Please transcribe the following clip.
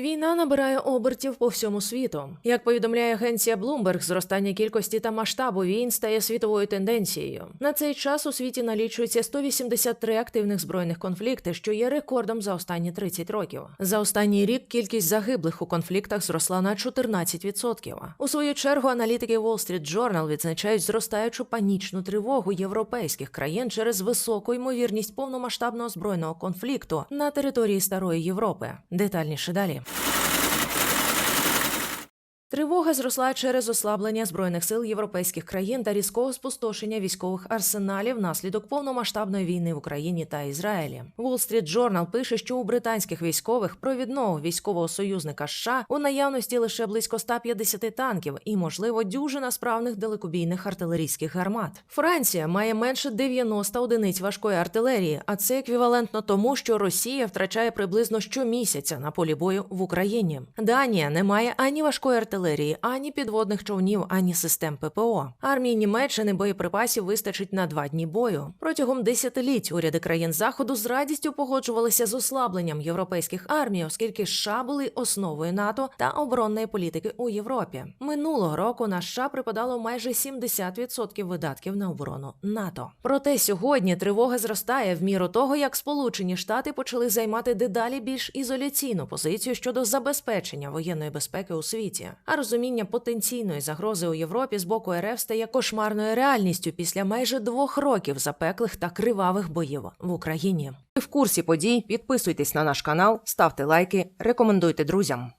Війна набирає обертів по всьому світу. Як повідомляє агенція Bloomberg, зростання кількості та масштабу війн стає світовою тенденцією. На цей час у світі налічується 183 активних збройних конфлікти, що є рекордом за останні 30 років. За останній рік кількість загиблих у конфліктах зросла на 14%. У свою чергу аналітики Wall Street Journal відзначають зростаючу панічну тривогу європейських країн через високу ймовірність повномасштабного збройного конфлікту на території Старої Європи. Детальніше далі. game. Тривога зросла через ослаблення збройних сил європейських країн та різкого спустошення військових арсеналів внаслідок повномасштабної війни в Україні та Ізраїлі. Wall Street Journal пише, що у британських військових провідного військового союзника США у наявності лише близько 150 танків і, можливо, дюжина справних далекобійних артилерійських гармат. Франція має менше 90 одиниць важкої артилерії, а це еквівалентно тому, що Росія втрачає приблизно щомісяця на полі бою в Україні. Данія не має ані важкої артилерії, ані підводних човнів, ані систем ППО. Армії Німеччини боєприпасів вистачить на два дні бою. Протягом десятиліть уряди країн заходу з радістю погоджувалися з ослабленням європейських армій, оскільки США були основою НАТО та оборонної політики у Європі. Минулого року на США припадало майже 70% видатків на оборону НАТО. Проте сьогодні тривога зростає в міру того, як Сполучені Штати почали займати дедалі більш ізоляційну позицію щодо забезпечення воєнної безпеки у світі. А розуміння потенційної загрози у Європі з боку РФ стає кошмарною реальністю після майже двох років запеклих та кривавих боїв в Україні. В курсі подій підписуйтесь на наш канал, ставте лайки, рекомендуйте друзям.